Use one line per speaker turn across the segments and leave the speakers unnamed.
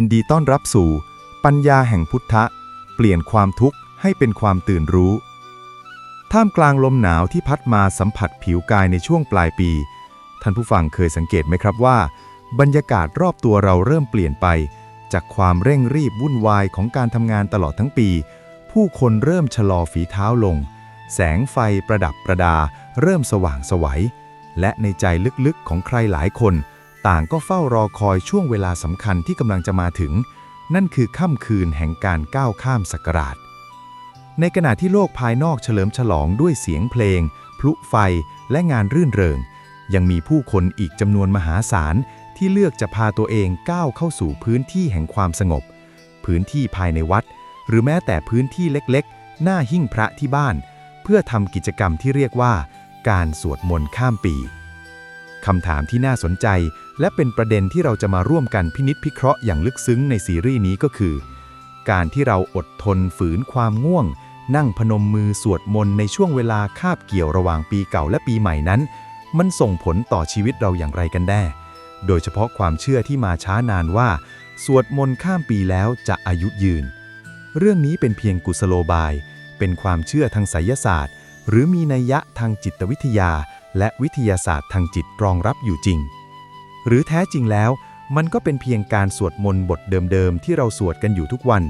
ยินดีต้อนรับสู่ ปัญญาแห่งพุทธะ เปลี่ยนความทุกข์ให้เป็นความตื่นรู้ ท่ามกลางลมหนาวที่พัดมาสัมผัสผิวกายในช่วงปลายปี ท่านผู้ฟังเคยสังเกตไหมครับว่า บรรยากาศรอบตัวเราเริ่มเปลี่ยนไป จากความเร่งรีบวุ่นวายของการทำงานตลอดทั้งปี ผู้คนเริ่มชะลอฝีเท้าลง แสงไฟประดับประดา เริ่มสว่างสวัยและในใจลึกๆของใครหลายคน ต่างก็เฝ้ารอคอยช่วงเวลาสำคัญที่กำลังจะมาถึง นั่นคือค่ำคืนแห่งการก้าวข้ามศักราช ในขณะที่โลกภายนอกเฉลิมฉลองด้วยเสียงเพลง พลุไฟ และงานรื่นเริง ยังมีผู้คนอีกจำนวนมหาศาลที่เลือกจะพาตัวเองก้าวเข้าสู่พื้นที่แห่งความสงบ พื้นที่ภายในวัด หรือแม้แต่พื้นที่เล็กๆ หน้าหิ้งพระที่บ้าน เพื่อทำกิจกรรมที่เรียกว่า การสวดมนต์ข้ามปีคำถามที่น่าสนใจ และเป็นประเด็นที่เราจะมาร่วมกันพินิษพิเคราะห์อย่างลึกซึ้งในซีรีส์นี้ก็คือ การที่เราอดทนฝืนความง่วง นั่งพนมมือสวดมนต์ในช่วงเวลาคาบเกี่ยวระหว่างปีเก่าและปีใหม่นั้น มันส่งผลต่อชีวิตเราอย่างไรกันแน่ โดยเฉพาะความเชื่อที่มาช้านานว่า สวดมนต์ข้ามปีแล้วจะอายุยืน เรื่องนี้เป็นเพียงกุศโลบาย เป็นความเชื่อทางไสยศาสตร์ หรือมีนัยยะทางจิตวิทยา และวิทยาศาสตร์ทางจิตรองรับอยู่จริง หรือแท้จริงแล้ว มันก็เป็นเพียงการสวดมนต์บทเดิมๆ ที่เราสวดกันอยู่ทุกวัน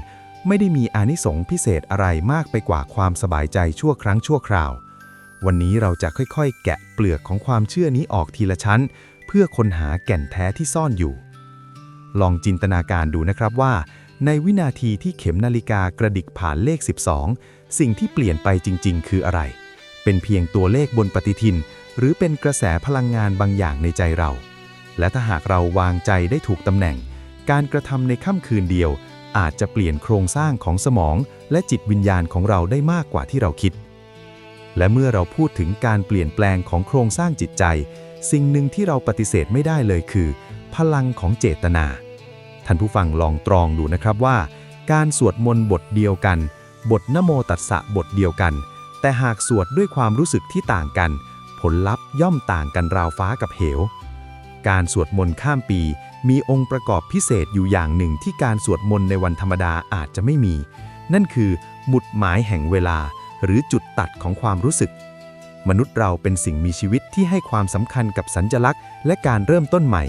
ไม่ได้มีอานิสงส์พิเศษอะไรมากไปกว่าความสบายใจชั่วครั้งชั่วคราว วันนี้เราจะค่อยๆ แกะเปลือกของความเชื่อนี้ออกทีละชั้น เพื่อค้นหาแก่นแท้ที่ซ่อนอยู่ ลองจินตนาการดูนะครับว่า ในวินาทีที่เข็มนาฬิกากระดิกผ่านเลข 12 สิ่งที่เปลี่ยนไปจริง ๆ คืออะไร เป็นเพียงตัวเลขบนปฏิทิน หรือเป็นกระแสพลังงานบางอย่างในใจเรา และถ้าหากเราวางใจได้ถูกตำแหน่ง การกระทำในค่ำคืนเดียว อาจจะเปลี่ยนโครงสร้างของสมอง และจิตวิญญาณของเราได้มากกว่าที่เราคิด และเมื่อเราพูดถึงการเปลี่ยนแปลงของโครงสร้างจิตใจ สิ่งหนึ่งที่เราปฏิเสธไม่ได้เลยคือ พลังของเจตนา ท่านผู้ฟังลองตรองดูนะครับว่า การสวดมนต์บทเดียวกัน บทนโมตัสสะบทเดียวกัน แต่หากสวดด้วยความรู้สึกที่ต่างกัน ผลลัพธ์ย่อมต่างกันราวฟ้ากับเหว การสวดมนต์ข้ามปี มีองค์ประกอบพิเศษอยู่อย่างหนึ่งที่การสวดมนต์ในวันธรรมดาอาจจะไม่มี นั่นคือหมุดหมายแห่งเวลา หรือจุดตัดของความรู้สึก มนุษย์เราเป็นสิ่งมีชีวิตที่ให้ความสำคัญกับสัญญลักษณ์ และการเริ่มต้นใหม่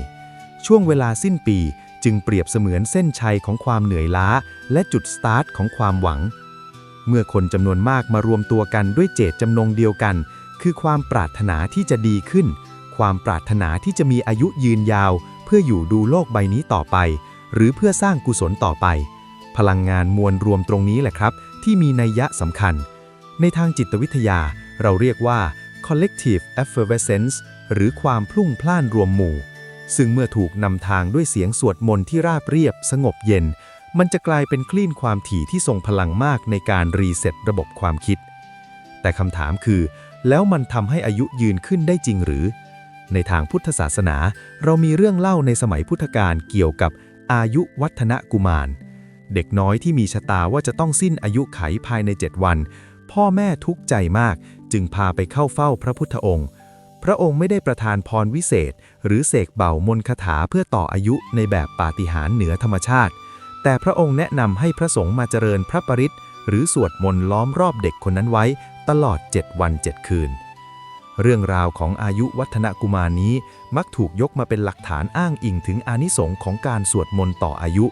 ช่วงเวลาสิ้นปีจึงเปรียบเสมือนเส้นชัยของความเหนื่อยล้า และจุดสตาร์ทของความหวัง เมื่อคนจำนวนมากมารวมตัวกันด้วยเจตจำนงเดียวกัน คือความปรารถนาที่จะดีขึ้น ความปรารถนาที่จะมีอายุยืนยาว เพื่ออยู่ดูโลกใบนี้ต่อไป หรือเพื่อสร้างกุศลต่อไป พลังงานมวลรวมตรงนี้แหละครับ ที่มีนัยยะสำคัญ ในทางจิตวิทยา เราเรียกว่า collective effervescence หรือความพลุ่งพล่านรวมหมู่ ซึ่งเมื่อถูกนำทางด้วยเสียงสวดมนต์ที่ราบเรียบ สงบเย็น มันจะกลายเป็นคลื่นความถี่ที่ทรงพลังมากในการรีเซ็ตระบบความคิด แต่คำถามคือ แล้วมันทำให้อายุยืนขึ้นได้จริงหรือ ในทางพุทธศาสนา เรามีเรื่องเล่าในสมัยพุทธกาลเกี่ยวกับอายุวัฒนกุมาร เด็กน้อยที่มีชะตาว่าจะต้องสิ้นอายุไขภายใน 7 วัน พ่อแม่ทุกข์ใจมาก จึงพาไปเข้าเฝ้าพระพุทธองค์ พระองค์ไม่ได้ประทานพรวิเศษ หรือเสกเป่ามนคาถาเพื่อต่ออายุในแบบปาฏิหาริย์เหนือธรรมชาติ แต่พระองค์แนะนำให้พระสงฆ์มาเจริญพระปริตหรือสวดมนต์ล้อมรอบเด็กคนนั้นไว้ ตลอด 7 วัน 7 คืน เรื่องราวของอายุวัฒนกุมารนี้มักถูกยกมาเป็นหลักฐานอ้างอิงถึงอานิสงค์ของการสวดมนต์ต่ออายุ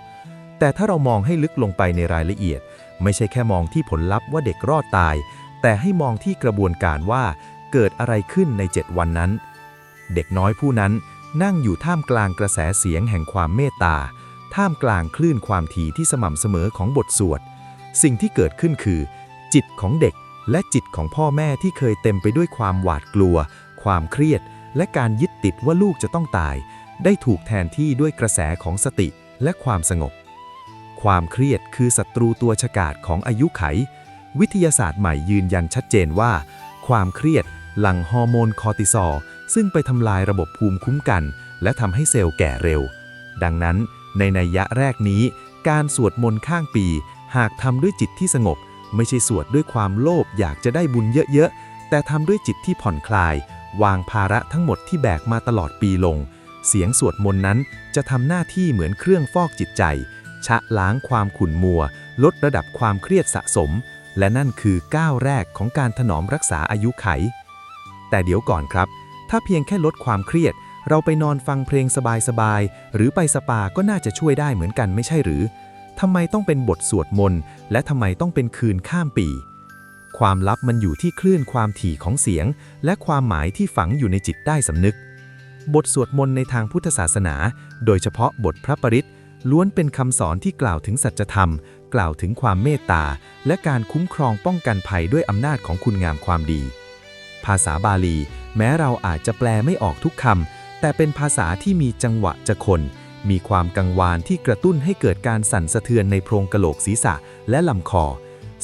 แต่ถ้าเรามองให้ลึกลงไปในรายละเอียด ไม่ใช่แค่มองที่ผลลัพธ์ว่าเด็กรอดตาย แต่ให้มองที่กระบวนการว่าเกิดอะไรขึ้นใน 7 วันนั้น เด็กน้อยผู้นั้นนั่งอยู่ท่ามกลางกระแสเสียงแห่งความเมตตา ท่ามกลางคลื่นความถี่ที่สม่ำเสมอของบทสวด สิ่งที่เกิดขึ้นคือ จิตของเด็ก และจิตของพ่อแม่ที่เคยเต็มไปด้วยความหวาดกลัว ความเครียด และการยึดติดว่าลูกจะต้องตาย ได้ถูกแทนที่ด้วยกระแสของสติและความสงบ ความเครียดคือศัตรูตัวฉกาจของอายุไข วิทยาศาสตร์ใหม่ยืนยันชัดเจนว่า ความเครียดหลั่งฮอร์โมนคอร์ติซอลซึ่งไปทำลายระบบภูมิคุ้มกัน และทำให้เซลล์แก่เร็ว ดังนั้นในนัยยะแรกนี้ การสวดมนต์ข้างปี หากทำด้วยจิตที่สงบ ไม่ใช่สวดด้วยความโลภอยากจะได้บุญเยอะๆ แต่ทำด้วยจิตที่ผ่อนคลาย วางภาระทั้งหมดที่แบกมาตลอดปีลง
เสียงสวดมนต์นั้นจะทำหน้าที่เหมือนเครื่องฟอกจิตใจ ชะล้างความขุ่นมัว ลดระดับความเครียดสะสม และนั่นคือก้าวแรกของการถนอมรักษาอายุไข แต่เดี๋ยวก่อนครับ ถ้าเพียงแค่ลดความเครียด เราไปนอนฟังเพลงสบายๆ หรือไปสปาก็น่าจะช่วยได้เหมือนกันไม่ใช่หรือ ทำไมต้องเป็นบทสวดมนต์ และทำไมต้องเป็นคืนข้ามปี ความลับมันอยู่ที่คลื่นความถี่ของเสียง และความหมายที่ฝังอยู่ในจิตใต้สำนึก บทสวดมนต์ในทางพุทธศาสนา โดยเฉพาะบทพระปริตล้วนเป็นคำสอนที่กล่าวถึงสัจธรรม กล่าวถึงความเมตตา และการคุ้มครองป้องกันภัยด้วยอำนาจของคุณงามความดี ภาษาบาลี แม้เราอาจจะแปลไม่ออกทุกคำแต่เป็นภาษาที่มีจังหวะจะคน มีความกังวานที่กระตุ้นให้เกิดการสั่นสะเทือนในโพรงกะโหลกศีรษะและลำคอ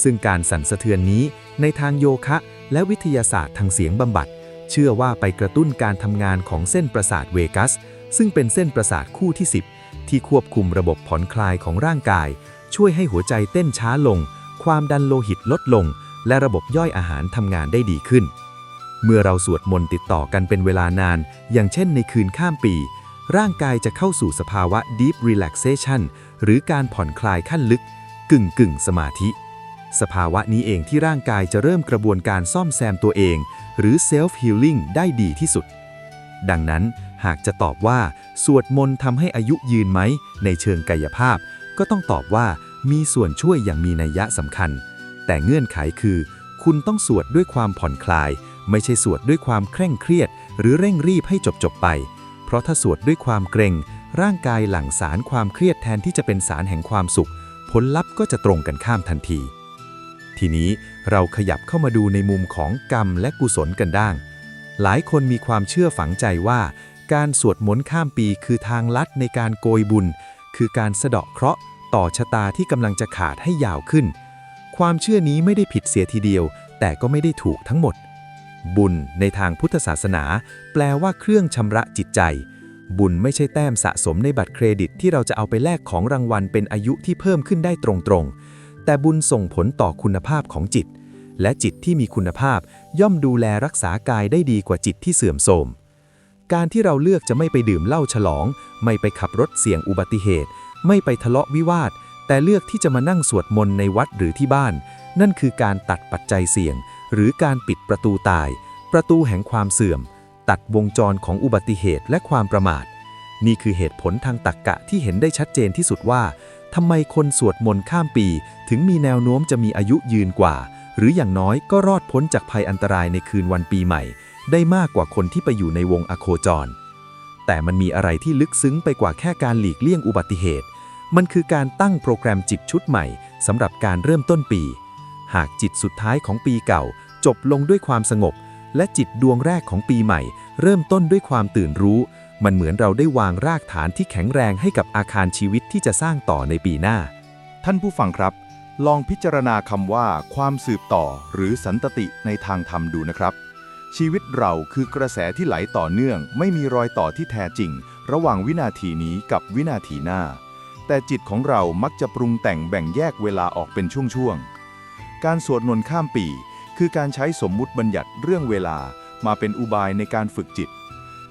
ซึ่งการสั่นสะเทือนนี้ในทางโยคะ และวิทยาศาสตร์ทางเสียงบำบัด เชื่อว่าไปกระตุ้นการทำงานของเส้นประสาทเวกัส ซึ่งเป็นเส้นประสาทคู่ที่ 10 ที่ควบคุมระบบผ่อนคลายของร่างกาย ช่วยให้หัวใจเต้นช้าลง ความดันโลหิตลดลง และระบบย่อยอาหารทำงานได้ดีขึ้น เมื่อเราสวดมนต์ติดต่อกันเป็นเวลานาน อย่างเช่นในคืนข้ามปี ร่างกายจะเข้าสู่สภาวะ deep relaxation หรือการผ่อนคลายขั้นลึก กึ่งกึ่งสมาธิ สภาวะนี้เองที่ร่างกายจะเริ่มกระบวนการซ่อมแซมตัวเอง หรือ self healing ได้ดีที่สุด ดังนั้นหากจะตอบว่า สวดมนต์ทำให้อายุยืนไหม ในเชิงกายภาพ ก็ต้องตอบว่ามีส่วนช่วยอย่างมีนัยยะสำคัญ แต่เงื่อนไขคือ คุณต้องสวดด้วยความผ่อนคลาย ไม่ใช่สวดด้วยความเคร่งเครียด หรือเร่งรีบให้จบจบไป ราะถ้าสวดด้วยความเกรงร่างกายหลั่งสารความเครียดแทนที่จะเป็นสารแห่งความสุข ผลลัพธ์ก็จะตรงกันข้ามทันที ทีนี้เราขยับเข้ามาดูในมุมของกรรมและกุศลกันด้าง หลายคนมีความเชื่อฝังใจว่า การสวดมนต์ข้ามปีคือทางลัดในการโกยบุญ คือการสะเดาะเคราะห์ต่อชะตาที่กำลังจะขาดให้ยาวขึ้น ความเชื่อนี้ไม่ได้ผิดเสียทีเดียว แต่ก็ไม่ได้ถูกทั้งหมด บุญในทางพุทธศาสนา แปลว่าเครื่องชำระจิตใจ บุญไม่ใช่แต้มสะสมในบัตรเครดิตที่เราจะเอาไปแลกของรางวัลเป็นอายุที่เพิ่มขึ้นได้ตรงๆ แต่บุญส่งผลต่อคุณภาพของจิต และจิตที่มีคุณภาพย่อมดูแลรักษากายได้ดีกว่าจิตที่เสื่อมโทรมการที่เราเลือกจะไม่ไปดื่มเหล้าฉลอง ไม่ไปขับรถเสี่ยงอุบัติเหตุ ไม่ไปทะเลาะวิวาท แต่เลือกที่จะมานั่งสวดมนต์ในวัดหรือที่บ้าน นั่นคือการตัดปัจจัยเสี่ยง หรือการปิดประตูตาย ประตูแห่งความเสื่อม ตัดวงจรของอุบัติเหตุและความประมาท นี่คือเหตุผลทางตรรกกะที่เห็นได้ชัดเจนที่สุดว่าทำไมคนสวดมนต์ข้ามปี ถึงมีแนวโน้มจะมีอายุยืนกว่า หรืออย่างน้อยก็รอดพ้นจากภัยอันตรายในคืนวันปีใหม่ ได้มากกว่าคนที่ไปอยู่ในวงอโคจร แต่มันมีอะไรที่ลึกซึ้งไปกว่าแค่การหลีกเลี่ยงอุบัติเหตุ มันคือการตั้งโปรแกรมจิตชุดใหม่สำหรับการเริ่มต้นปี หากจิตสุดท้ายของปีเก่า จบลงด้วยความสงบ และจิตดวงแรกของปีใหม่ เริ่มต้นด้วยความตื่นรู้ มันเหมือนเราได้วางรากฐานที่แข็งแรงให้กับอาคารชีวิตที่จะสร้างต่อในปีหน้า
ท่านผู้ฟังครับ ลองพิจารณาคำว่า ความสืบต่อ หรือสันตติในทางธรรมดูนะครับ ชีวิตเราคือกระแสที่ไหลต่อเนื่อง ไม่มีรอยต่อที่แท้จริง ระหว่างวินาทีนี้กับวินาทีหน้า แต่จิตของเรามักจะปรุงแต่งแบ่งแยกเวลาออกเป็นช่วงๆ การสวดมนต์ข้ามปี คือการใช้สมมุติบัญญัติเรื่องเวลามาเป็นอุบายในการฝึกจิต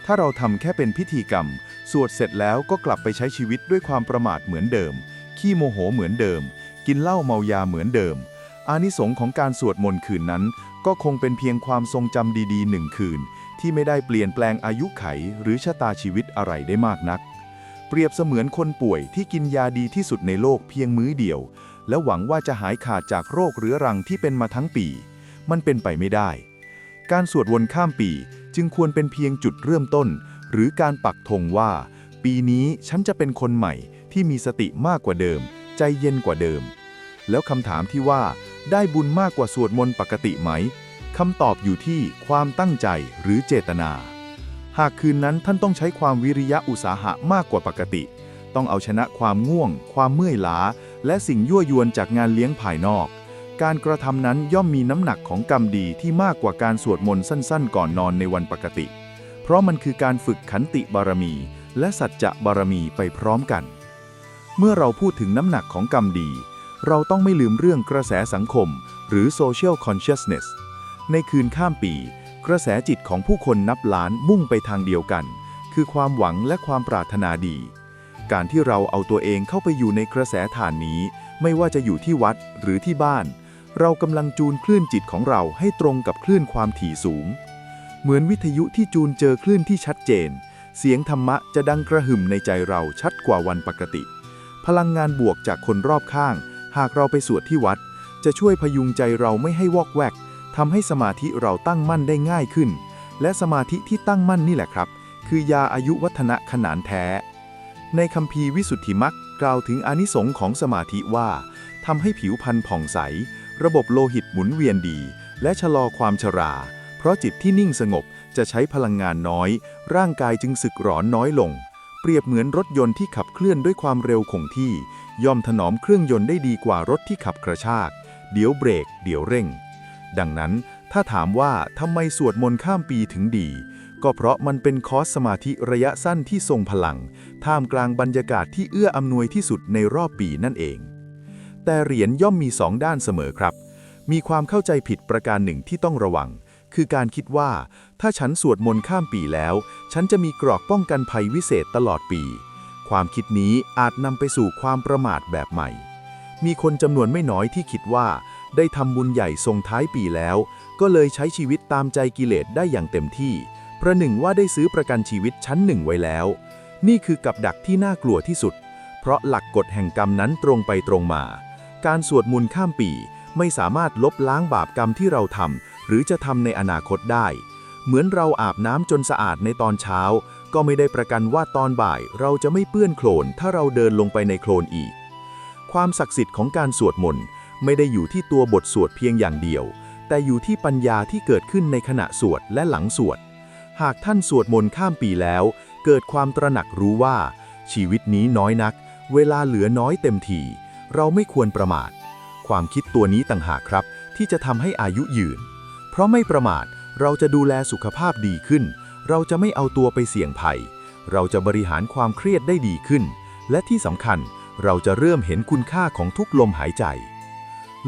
ถ้าเราทำแค่เป็นพิธีกรรม สวดเสร็จแล้วก็กลับไปใช้ชีวิตด้วยความประมาทเหมือนเดิม ขี้โมโหเหมือนเดิม กินเหล้าเมายาเหมือนเดิม อานิสงส์ของการสวดมนต์คืนนั้น ก็คงเป็นเพียงความทรงจำดีๆหนึ่งคืน ที่ไม่ได้เปลี่ยนแปลงอายุไขหรือชะตาชีวิตอะไรได้มากนัก เปรียบเสมือนคนป่วยที่กินยาดีที่สุดในโลกเพียงมื้อเดียว และหวังว่าจะหายขาดจากโรคเรื้อรังที่เป็นมาทั้งปี มันเป็นไปไม่ได้ การสวดวนข้ามปีจึงควรเป็นเพียงจุดเริ่มต้น หรือการปักธงว่า ปีนี้ฉันจะเป็นคนใหม่ที่มีสติมากกว่าเดิม ใจเย็นกว่าเดิม แล้วคำถามที่ว่าได้บุญมากกว่าสวดมนต์ปกติไหมคำตอบอยู่ที่ความตั้งใจหรือเจตนา หากคืนนั้นท่านต้องใช้ความวิริยะอุตสาหะมากกว่าปกติ ต้องเอาชนะความง่วง ความเมื่อยล้า และสิ่งยั่วยวนจากงานเลี้ยงภายนอก การกระทำนั้นย่อมมีน้ำหนักของกรรมดีที่มากกว่าการสวดมนต์สั้นๆ ก่อนนอนในวันปกติ เพราะมันคือการฝึกขันติบารมี และสัจจะบารมีไปพร้อมกัน เมื่อเราพูดถึงน้ำหนักของกรรมดี เราต้องไม่ลืมเรื่องกระแสสังคม หรือ social consciousness ในคืนข้ามปี กระแสจิตของผู้คนนับล้านมุ่งไปทางเดียวกัน คือความหวังและความปรารถนาดี การที่เราเอาตัวเองเข้าไปอยู่ในกระแสฐานนี้ ไม่ว่าจะอยู่ที่วัดหรือที่บ้าน เรากำลังจูนคลื่นจิตของเราให้ตรงกับคลื่นความถี่สูง เหมือนวิทยุที่จูนเจอคลื่นที่ชัดเจน เสียงธรรมะจะดังกระหึ่มในใจเราชัดกว่าวันปกติ พลังงานบวกจากคนรอบข้าง หากเราไปสวดที่วัด จะช่วยพยุงใจเราไม่ให้วอกแวกทำให้สมาธิเราตั้งมั่นได้ง่ายขึ้น และสมาธิที่ตั้งมั่นนี่แหละครับ คือยาอายุวัฒนะขนานแท้ ในคัมภีร์วิสุทธิมักกล่าวถึงอนิสงค์ของสมาธิว่าทำให้ผิวพรรณผ่องใส ระบบโลหิตหมุนเวียนดี และชะลอความชรา เพราะจิตที่นิ่งสงบจะใช้พลังงานน้อย ร่างกายจึงสึกหรอนน้อยลง เปรียบเหมือนรถยนต์ที่ขับเคลื่อนด้วยความเร็วคงที่ ย่อมถนอมเครื่องยนต์ได้ดีกว่ารถที่ขับกระชาก เดี๋ยวเบรก เดี๋ยวเร่ง ดังนั้นถ้าถามว่าทำไมสวดมนต์ข้ามปีถึงดี ก็เพราะมันเป็นคอร์สสมาธิระยะสั้นที่ทรงพลัง ท่ามกลางบรรยากาศที่เอื้ออำนวยที่สุดในรอบปีนั่นเอง แต่เหรียญย่อมมีสองด้านเสมอครับ มีความเข้าใจผิดประการหนึ่งที่ต้องระวัง คือการคิดว่า ถ้าฉันสวดมนต์ข้ามปีแล้ว ฉันจะมีกรอกป้องกันภัยวิเศษตลอดปี ความคิดนี้อาจนำไปสู่ความประมาทแบบใหม่ มีคนจำนวนไม่น้อยที่คิดว่า ได้ทำบุญใหญ่ส่งท้ายปีแล้ว ก็เลยใช้ชีวิตตามใจกิเลสได้อย่างเต็มที่ ประหนึ่งว่าได้ซื้อประกันชีวิตชั้นหนึ่งไว้แล้ว นี่คือกับดักที่น่ากลัวที่สุด เพราะหลักกฎแห่งกรรมนั้นตรงไปตรงมา การสวดมนต์ข้ามปีไม่สามารถลบล้างบาปกรรมที่เราทำหรือจะทำในอนาคตได้ เหมือนเราอาบน้ำจนสะอาดในตอนเช้า ก็ไม่ได้ประกันว่าตอนบ่ายเราจะไม่เปื้อนโคลนถ้าเราเดินลงไปในโคลนอีก ความศักดิ์สิทธิ์ของการสวดมนต์ไม่ได้อยู่ที่ตัวบทสวดเพียงอย่างเดียว แต่อยู่ที่ปัญญาที่เกิดขึ้นในขณะสวดและหลังสวด หากท่านสวดมนต์ข้ามปีแล้ว เกิดความตระหนักรู้ว่า ชีวิตนี้น้อยนัก เวลาเหลือน้อยเต็มทีเราไม่ควรประมาท ความคิดตัวนี้ต่างหากครับ ที่จะทำให้อายุยืน เพราะไม่ประมาทเราจะดูแลสุขภาพดีขึ้น เราจะไม่เอาตัวไปเสี่ยงภัย เราจะบริหารความเครียดได้ดีขึ้น และที่สำคัญเราจะเริ่มเห็นคุณค่าของทุกลมหายใจ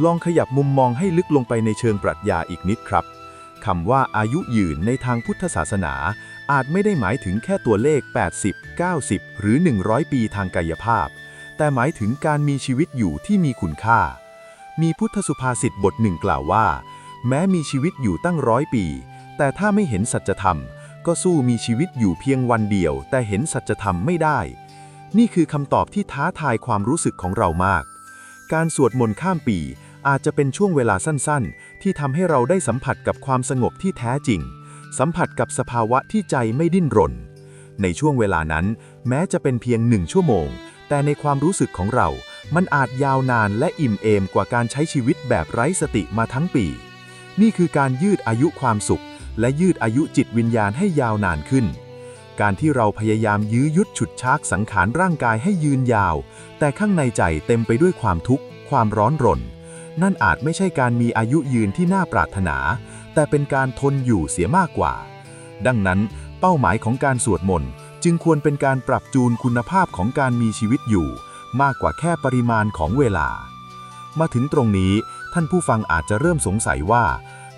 ลองขยับมุมมองให้ลึกลงไปในเชิงปรัชญาอีกนิดครับ คำว่าอายุยืนในทางพุทธศาสนา อาจไม่ได้หมายถึงแค่ตัวเลข 80 90 หรือ 100 ปีทางกายภาพ แต่หมายถึงการมีชีวิตอยู่ที่มีคุณค่า มีพุทธสุภาษิตบทหนึ่งกล่าวว่า แม้มีชีวิตอยู่ตั้งร้อยปี แต่ถ้าไม่เห็นสัจธรรม ก็สู้มีชีวิตอยู่เพียงวันเดียว แต่เห็นสัจธรรมไม่ได้ นี่คือคำตอบที่ท้าทายความรู้สึกของเรามาก การสวดมนต์ข้ามปี อาจจะเป็นช่วงเวลาสั้นๆ ที่ทำให้เราได้สัมผัสกับความสงบที่แท้จริง สัมผัสกับสภาวะที่ใจไม่ดิ้นรน ในช่วงเวลานั้น แม้จะเป็นเพียงหนึ่งชั่วโมง แต่ในความรู้สึกของเรา มันอาจยาวนานและอิ่มเอมกว่าการใช้ชีวิตแบบไร้สติมาทั้งปี นี่คือการยืดอายุความสุข และยืดอายุจิตวิญญาณให้ยาวนานขึ้นการที่เราพยายามยื้อยุดฉุดชากสังขารร่างกายให้ยืนยาว แต่ข้างในใจเต็มไปด้วยความทุกข์ ความร้อนรน นั่นอาจไม่ใช่การมีอายุยืนที่น่าปรารถนา แต่เป็นการทนอยู่เสียมากกว่า ดังนั้น เป้าหมายของการสวดมนต์จึงควรเป็นการปรับจูนคุณภาพของการมีชีวิตอยู่ มากกว่าแค่ปริมาณของเวลา มาถึงตรงนี้ท่านผู้ฟังอาจจะเริ่มสงสัยว่า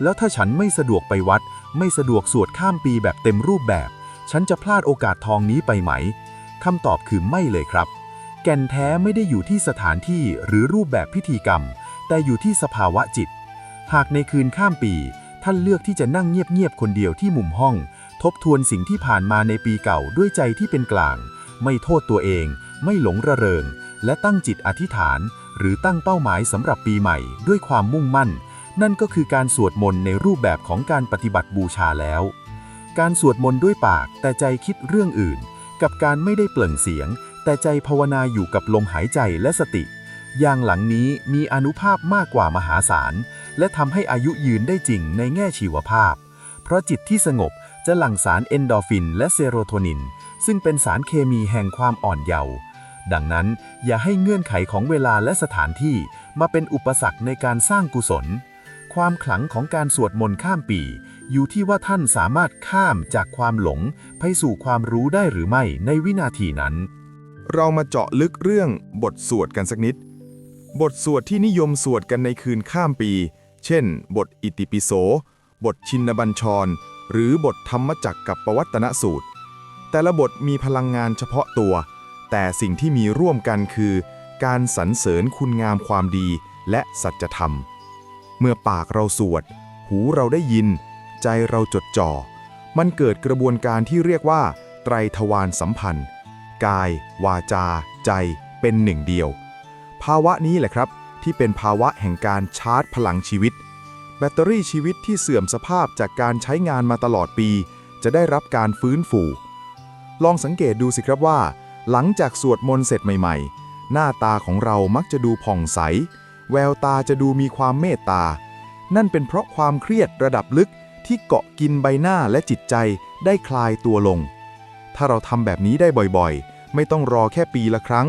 แล้วถ้าฉันไม่สะดวกไปวัด ไม่สะดวกสวดข้ามปีแบบเต็มรูปแบบ ฉันจะพลาดโอกาสทองนี้ไปไหมคำตอบคือไม่เลยครับ แก่นแท้ไม่ได้อยู่ที่สถานที่หรือรูปแบบพิธีกรรม แต่อยู่ที่สภาวะจิต หากในคืนข้ามปี ท่านเลือกที่จะนั่งเงียบๆคนเดียวที่มุมห้อง ทบทวนสิ่งที่ผ่านมาในปีเก่าด้วยใจที่เป็นกลาง ไม่โทษตัวเอง ไม่หลงระเริง และตั้งจิตอธิษฐาน หรือตั้งเป้าหมายสำหรับปีใหม่ ด้วยความมุ่งมั่น นั่นก็คือการสวดมนต์ในรูปแบบของการปฏิบัติบูชาแล้ว การสวดมนต์ด้วยปากแต่ใจคิดเรื่องอื่น กับการไม่ได้เปล่งเสียง แต่ใจภาวนาอยู่กับลมหายใจและสติ ย่างหลังนี้มีอนุภาพมากกว่ามหาศาล และทำให้อายุยืนได้จริงในแง่ชีวภาพ เพราะจิตที่สงบจะหลั่งสารเอนโดฟินและเซโรโทนิน ซึ่งเป็นสารเคมีแห่งความอ่อนเยาว์ดังนั้นอย่าให้เงื่อนไขของเวลาและสถานที่มาเป็นอุปสรรคในการสร้างกุศล ความขลังของการสวดมนต์ข้ามปี อยู่ที่ว่าท่านสามารถข้ามจากความหลง ไปสู่ความรู้ได้หรือไม่ในวินาทีนั้น เรามาเจาะลึกเรื่องบทสวดกันสักนิด บทสวดที่นิยมสวดกันในคืนข้ามปี เช่น บทอิติปิโส บทชินบัญชร หรือบทธรรมจักรกับปวัตนสูตร แต่ละบทมีพลังงานเฉพาะตัว แต่สิ่งที่มีร่วมกันคือ การสรรเสริญคุณงามความดีและสัจธรรม เมื่อปากเราสวด หูเราได้ยิน ใจเราจดจ่อ มันเกิดกระบวนการที่เรียกว่า ไตรทวารสัมพันธ์ กาย วาจา ใจ เป็นหนึ่งเดียว ภาวะนี้แหละครับ ที่เป็นภาวะแห่งการชาร์จพลังชีวิต แบตเตอรี่ชีวิตที่เสื่อมสภาพจากการใช้งานมาตลอดปี จะได้รับการฟื้นฟู ลองสังเกตดูสิครับว่า หลังจากสวดมนต์เสร็จใหม่ ๆ หน้าตาของเรามักจะดูผ่องใส แววตาจะดูมีความเมตตา นั่นเป็นเพราะความเครียดระดับลึกที่เกาะกินใบหน้าและจิตใจได้คลายตัวลง ถ้าเราทำแบบนี้ได้บ่อยๆ ไม่ต้องรอแค่ปีละครั้ง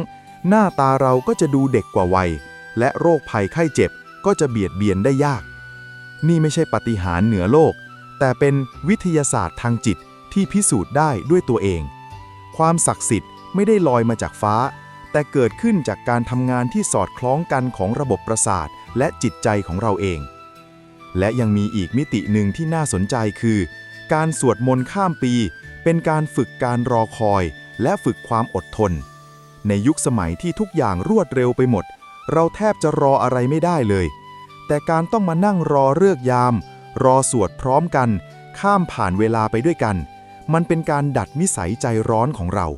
หน้าตาเราก็จะดูเด็กกว่าวัย และโรคภัยไข้เจ็บก็จะเบียดเบียนได้ยาก นี่ไม่ใช่ปาฏิหาริย์เหนือโลก แต่เป็นวิทยาศาสตร์ทางจิตที่พิสูจน์ได้ด้วยตัวเอง ความศักดิ์สิทธิ์ไม่ได้ลอยมาจากฟ้า แต่เกิดขึ้นจากการทำงานที่สอดคล้องกันของระบบประสาทและจิตใจของเราเอง และยังมีอีกมิติหนึ่งที่น่าสนใจคือ การสวดมนต์ข้ามปี เป็นการฝึกการรอคอย และฝึกความอดทน ในยุคสมัยที่ทุกอย่างรวดเร็วไปหมด เราแทบจะรออะไรไม่ได้เลย แต่การต้องมานั่งรอเลือกยาม รอสวดพร้อมกัน ข้ามผ่านเวลาไปด้วยกัน มันเป็นการดัดนิสัยใจร้อนของเรา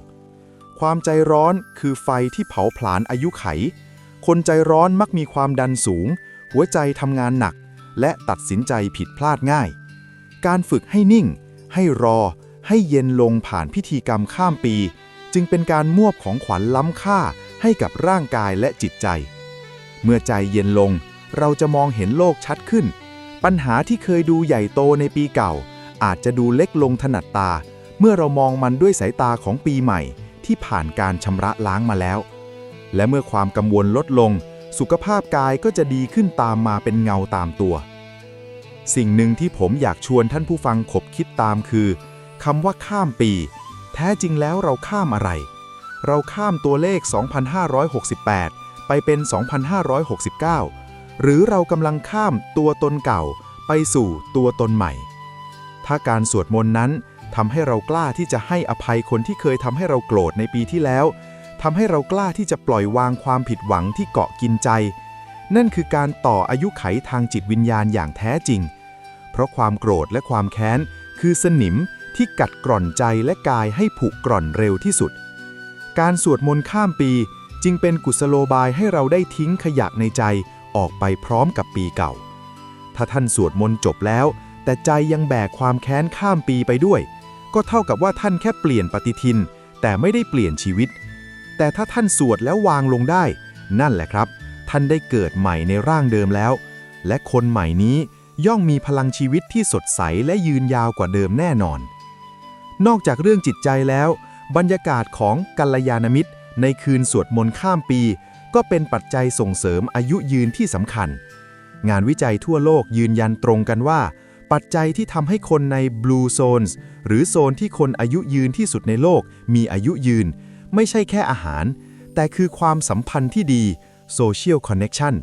ความใจร้อนคือไฟที่เผาผลาญอายุไข คนใจร้อนมักมีความดันสูง หัวใจทำงานหนัก และตัดสินใจผิดพลาดง่าย การฝึกให้นิ่ง ให้รอ ให้เย็นลงผ่านพิธีกรรมข้ามปี จึงเป็นการมอบของขวัญล้ำค่าให้กับร่างกายและจิตใจ เมื่อใจเย็นลง เราจะมองเห็นโลกชัดขึ้น ปัญหาที่เคยดูใหญ่โตในปีเก่า อาจจะดูเล็กลงถนัดตา เมื่อเรามองมันด้วยสายตาของปีใหม่ ที่ผ่านการชำระล้างมาแล้ว และเมื่อความกังวลลดลง สุขภาพกายก็จะดีขึ้นตามมาเป็นเงาตามตัว สิ่งหนึ่งที่ผมอยากชวนท่านผู้ฟังขบคิดตามคือคำว่าข้ามปี แท้จริงแล้วเราข้ามอะไร เราข้ามตัวเลข 2568 ไปเป็น 2569 หรือเรากำลังข้ามตัวตนเก่าไปสู่ตัวตนใหม่ ถ้าการสวดมนต์นั้นทำให้เรากล้าที่จะให้อภัยคนที่เคยทำให้เราโกรธในปีที่แล้วทำให้เรากล้าที่จะปล่อยวางความผิดหวังที่เกาะกินใจ นั่นคือการต่ออายุไขทางจิตวิญญาณอย่างแท้จริง เพราะความโกรธและความแค้นคือสนิม ที่กัดกร่อนใจและกายให้ผุกร่อนเร็วที่สุด การสวดมนต์ข้ามปีจึงเป็นกุศโลบายให้เราได้ทิ้งขยะในใจออกไปพร้อมกับปีเก่า ถ้าท่านสวดมนต์จบแล้ว แต่ใจยังแบกความแค้นข้ามปีไปด้วย ก็เท่ากับว่าท่านแค่เปลี่ยนปฏิทิน แต่ไม่ได้เปลี่ยนชีวิต แต่ถ้าท่านสวดแล้ววางลงได้ นั่นแหละครับ ท่านได้เกิดใหม่ในร่างเดิมแล้ว และคนใหม่นี้ย่อมมีพลังชีวิตที่สดใสและยืนยาวกว่าเดิมแน่นอน นอกจากเรื่องจิตใจแล้ว บรรยากาศของกัลยาณมิตร ในคืนสวดมนต์ข้ามปี ก็เป็นปัจจัยส่งเสริมอายุยืนที่สำคัญ งานวิจัยทั่วโลกยืนยันตรงกันว่า ปัจจัยที่ทำให้คนใน Blue Zones หรือโซนที่คนอายุยืนที่สุดในโลก มีอายุยืน ไม่ใช่แค่อาหาร แต่คือความสัมพันธ์ที่ดี Social Connection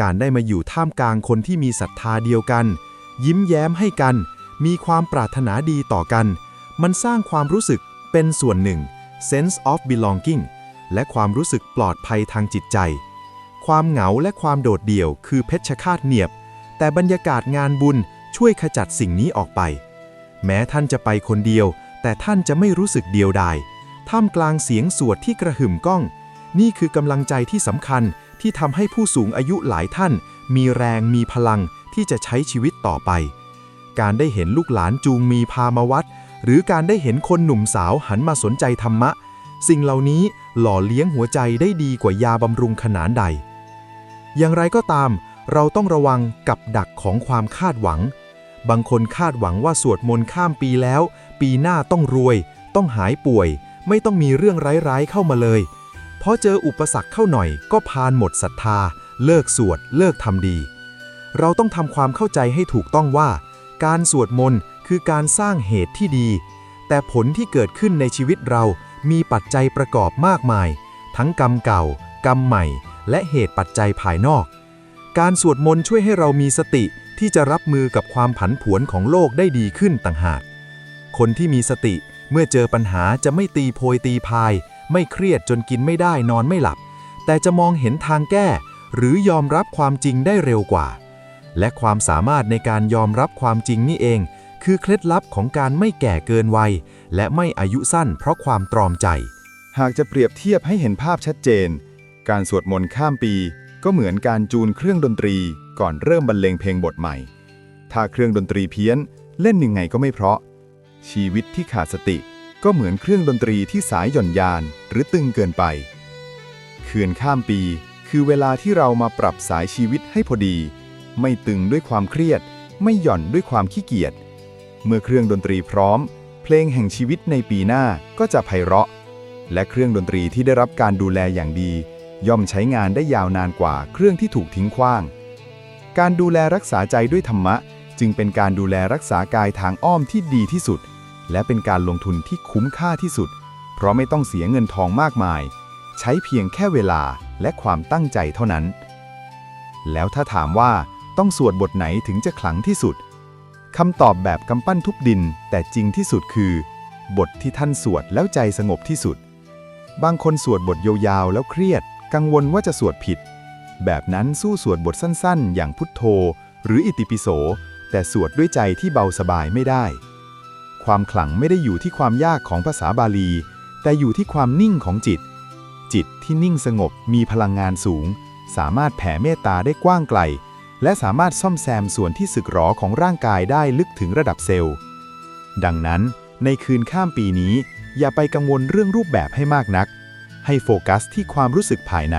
การได้มาอยู่ท่ามกลางคนที่มีศรัทธาเดียวกัน ยิ้มแย้มให้กัน มีความปรารถนาดีต่อกัน มันสร้างความรู้สึกเป็นส่วนหนึ่ง sense of belonging และความรู้สึกปลอดภัยทางจิตใจ ความเหงาและความโดดเดี่ยวคือเพชฌฆาตเนียบ แต่บรรยากาศงานบุญช่วยขจัดสิ่งนี้ออกไป แม้ท่านจะไปคนเดียว แต่ท่านจะไม่รู้สึกเดียวดายท่ามกลางเสียงสวดที่กระหึ่มก้อง นี่คือกำลังใจที่สำคัญที่ทำให้ผู้สูงอายุหลายท่าน มีแรงมีพลังที่จะใช้ชีวิตต่อไป การได้เห็นลูกหลานจูงมีพามาวัด หรือการได้เห็นคนหนุ่มสาวหันมาสนใจธรรมะ สิ่งเหล่านี้หล่อเลี้ยงหัวใจได้ดีกว่ายาบำรุงขนานใด อย่างไรก็ตาม เราต้องระวังกับดักของความคาดหวัง บางคนคาดหวังว่าสวดมนต์ข้ามปีแล้ว ปีหน้าต้องรวย ต้องหายป่วย ไม่ต้องมีเรื่องร้ายๆเข้ามาเลยพอเจออุปสรรคเข้าหน่อยก็พานหมดศรัทธา เลิกสวด เลิกทำดี เราต้องทำความเข้าใจให้ถูกต้องว่า การสวดมนต์ คือการสร้างเหตุที่ดี แต่ผลที่เกิดขึ้นในชีวิตเรามีปัจจัยประกอบมากมาย ทั้งกรรมเก่า กรรมใหม่ และเหตุปัจจัยภายนอก การสวดมนต์ช่วยให้เรามีสติที่จะรับมือกับความผันผวนของโลกได้ดีขึ้นต่างหาก คนที่มีสติ
เมื่อเจอปัญหาจะไม่ตีโพยตีพาย ไม่เครียดจนกินไม่ได้นอนไม่หลับ แต่จะมองเห็นทางแก้ หรือยอมรับความจริงได้เร็วกว่า และความสามารถในการยอมรับความจริงนี่เอง คือเคล็ดลับของการไม่แก่เกินวัย และไม่อายุสั้นเพราะความตรอมใจ
หากจะเปรียบเทียบให้เห็นภาพชัดเจน การสวดมนต์ข้ามปี ก็เหมือนการจูนเครื่องดนตรี ก่อนเริ่มบรรเลงเพลงบทใหม่ ถ้าเครื่องดนตรีเพี้ยน เล่นยังไงก็ไม่เพราะ ชีวิตที่ขาดสติ ก็เหมือนเครื่องดนตรีที่สายหย่อนยาน หรือตึงเกินไป คืนข้ามปี คือเวลาที่เรามาปรับสายชีวิตให้พอดี ไม่ตึงด้วยความเครียด ไม่หย่อนด้วยความขี้เกียจ เมื่อเครื่องดนตรีพร้อม เพลงแห่งชีวิตในปีหน้าก็จะไพเราะ และเครื่องดนตรีที่ได้รับการดูแลอย่างดี ย่อมใช้งานได้ยาวนานกว่าเครื่องที่ถูกทิ้งขว้าง การดูแลรักษาใจด้วยธรรมะ จึงเป็นการดูแลรักษากายทางอ้อมที่ดีที่สุด และเป็นการลงทุนที่คุ้มค่าที่สุด เพราะไม่ต้องเสียเงินทองมากมาย ใช้เพียงแค่เวลาและความตั้งใจเท่านั้น แล้วถ้าถามว่าต้องสวดบทไหนถึงจะขลังที่สุด คำตอบแบบกำปั้นทุบดิน แต่จริงที่สุดคือ บทที่ท่านสวดแล้วใจสงบที่สุด บางคนสวดบทยาวๆแล้วเครียด กังวลว่าจะสวดผิด แบบนั้นสู้สวดบทสั้นๆ อย่างพุทโธ หรืออิติปิโส แต่สวดด้วยใจที่เบาสบายไม่ได้ ความขลังไม่ได้อยู่ที่ความยากของภาษาบาลี แต่อยู่ที่ความนิ่งของจิต จิตที่นิ่งสงบมีพลังงานสูง สามารถแผ่เมตตาได้กว้างไกล และสามารถซ่อมแซมส่วนที่สึกหรอของร่างกายได้ลึกถึงระดับเซลล์ ดังนั้น ในคืนข้ามปีนี้ อย่าไปกังวลเรื่องรูปแบบให้มากนัก ให้โฟกัสที่ความรู้สึกภายใน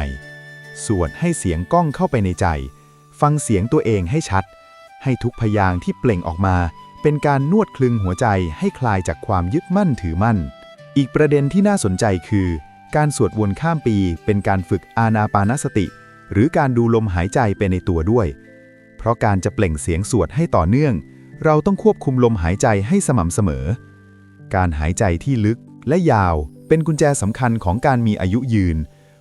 สวดให้เสียงก้องเข้าไปในใจ ฟังเสียงตัวเองให้ชัด ให้ทุกพยางที่เปล่งออกมา เป็นการนวดคลึงหัวใจให้คลายจากความยึดมั่นถือมั่น อีกประเด็นที่น่าสนใจคือ การสวดวนข้ามปีเป็นการฝึกอานาปานสติ หรือการดูลมหายใจไปในตัวด้วย เพราะการจะเปล่งเสียงสวดให้ต่อเนื่อง เราต้องควบคุมลมหายใจให้สม่ำเสมอ การหายใจที่ลึกและยาวเป็นกุญแจสำคัญของการมีอายุยืน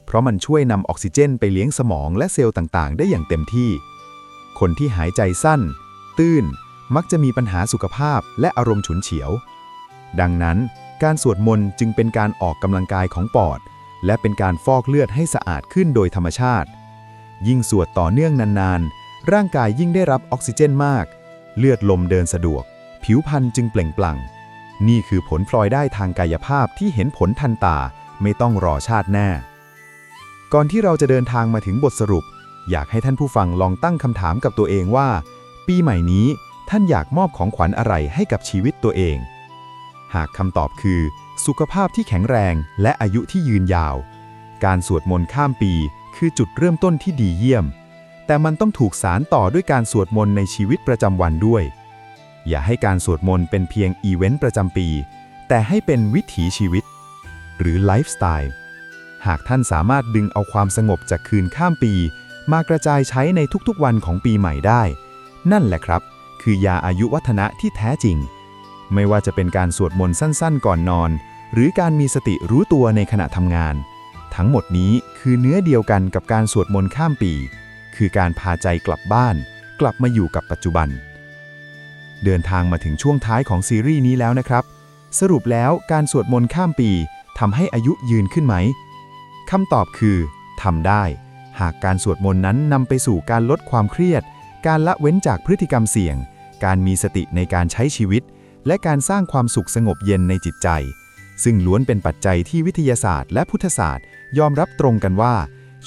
เพราะมันช่วยนำออกซิเจนไปเลี้ยงสมองและเซลล์ต่างๆ ได้อย่างเต็มที่ คนที่หายใจสั้น ตื้น มักจะมีปัญหาสุขภาพและอารมณ์ฉุนเฉียว ดังนั้น การสวดมนต์จึงเป็นการออกกำลังกายของปอด และเป็นการฟอกเลือดให้สะอาดขึ้นโดยธรรมชาติ ยิ่งสวดต่อเนื่องนานๆ ร่างกายยิ่งได้รับออกซิเจนมาก เลือดลมเดินสะดวก ผิวพรรณจึงเปล่งปลั่ง นี่คือผลพลอยได้ทางกายภาพที่เห็นผลทันตาไม่ต้องรอชาติหน้า ก่อนที่เราจะเดินทางมาถึงบทสรุป อยากให้ท่านผู้ฟังลองตั้งคำถามกับตัวเองว่า ปีใหม่นี้ท่านอยากมอบของขวัญอะไรให้กับชีวิตตัวเอง หากคำตอบคือ สุขภาพที่แข็งแรงและอายุที่ยืนยาว การสวดมนต์ข้ามปีคือจุดเริ่มต้นที่ดีเยี่ยม แต่มันต้องถูกสารต่อด้วยการสวดมนต์ในชีวิตประจำวันด้วย อย่าให้การสวดมนต์เป็นเพียงอีเวนต์ประจำปี แต่ให้เป็นวิถีชีวิต หรือไลฟ์สไตล์หากท่านสามารถดึงเอาความสงบจากคืนข้ามปี มากระจายใช้ในทุกๆวันของปีใหม่ได้ นั่นแหละครับ คือยาอายุวัฒนะที่แท้จริง ไม่ว่าจะเป็นการสวดมนต์สั้นๆ ก่อนนอน หรือการมีสติรู้ตัวในขณะทำงาน ทั้งหมดนี้คือเนื้อเดียวกันกับการสวดมนต์ข้ามปี คือการพาใจกลับบ้าน กลับมาอยู่กับปัจจุบัน เดินทางมาถึงช่วงท้ายของซีรีส์นี้แล้วนะครับ สรุปแล้วการสวดมนต์ข้ามปีทำให้อายุยืนขึ้นไหมคำตอบคือทำได้ หากการสวดมนต์นั้นนำไปสู่การลดความเครียด การละเว้นจากพฤติกรรมเสี่ยง การมีสติในการใช้ชีวิต และการสร้างความสุขสงบเย็นในจิตใจ ซึ่งล้วนเป็นปัจจัยที่วิทยาศาสตร์ และพุทธศาสตร์ ยอมรับตรงกันว่า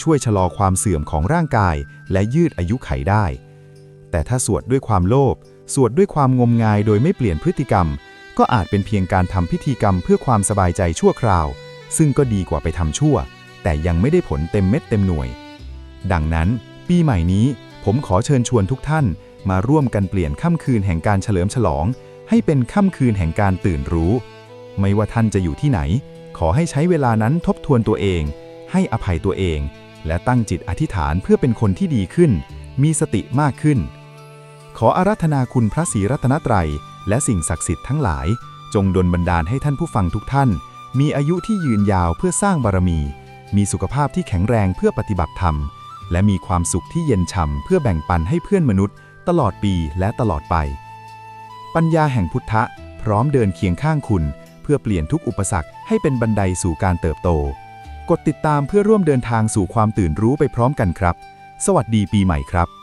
ช่วยชะลอความเสื่อมของร่างกาย และยืดอายุไขได้ แต่ถ้าสวดด้วยความโลภสวดด้วยความงมงายโดยไม่เปลี่ยนพฤติกรรม ก็อาจเป็นเพียงการทำพิธีกรรมเพื่อความสบายใจชั่วคราว ซึ่งก็ดีกว่าไปทำชั่ว แต่ยังไม่ได้ผลเต็มเม็ดเต็มหน่วย ดังนั้น ปีใหม่นี้ผมขอเชิญชวนทุกท่าน มาร่วมกันเปลี่ยนค่ำคืนแห่งการเฉลิมฉลอง ให้เป็นค่ำคืนแห่งการตื่นรู้ ไม่ว่าท่านจะอยู่ที่ไหน ขอให้ใช้เวลานั้นทบทวนตัวเอง ให้อภัยตัวเอง และตั้งจิตอธิษฐานเพื่อเป็นคนที่ดีขึ้น มีสติมากขึ้น ขออารัธนาคุณพระศรีรัตนตรัย และสิ่งศักดิ์สิทธิ์ทั้งหลาย จงดลบันดาลให้ท่านผู้ฟังทุกท่าน มีอายุที่ยืนยาวเพื่อสร้างบารมี มีสุขภาพที่แข็งแรงเพื่อปฏิบัติธรรม และมีความสุขที่เย็นช่ำเพื่อแบ่งปันให้เพื่อนมนุษย์ ตลอดปีและตลอดไป ปัญญาแห่งพุทธะ พร้อมเดินเคียงข้างคุณ เพื่อเปลี่ยนทุกอุปสรรคให้เป็นบันไดสู่การเติบโต กดติดตามเพื่อร่วมเดินทางสู่ความตื่นรู้ไปพร้อมกันครับ สวัสดีปีใหม่ครับ